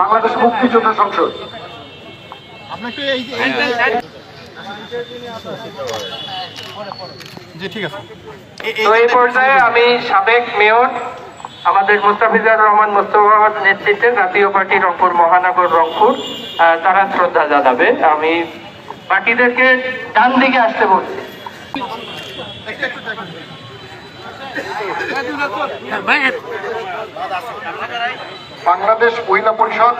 বাংলাদেশ মুক্তিযোদ্ধা সংসদ। এই পর্যায়ে আমি সাবেক মেয়র আমাদের মুস্তাফিজার রহমান মুস্তফার নেতৃত্বে জাতীয় পার্টি রংপুর মহানগর রংপুর তারা শ্রদ্ধা জানাবে। আমি বাকিদেরকে ডান দিকে আসতে বলছি। বাংলাদেশ মহিলা পরিষদ।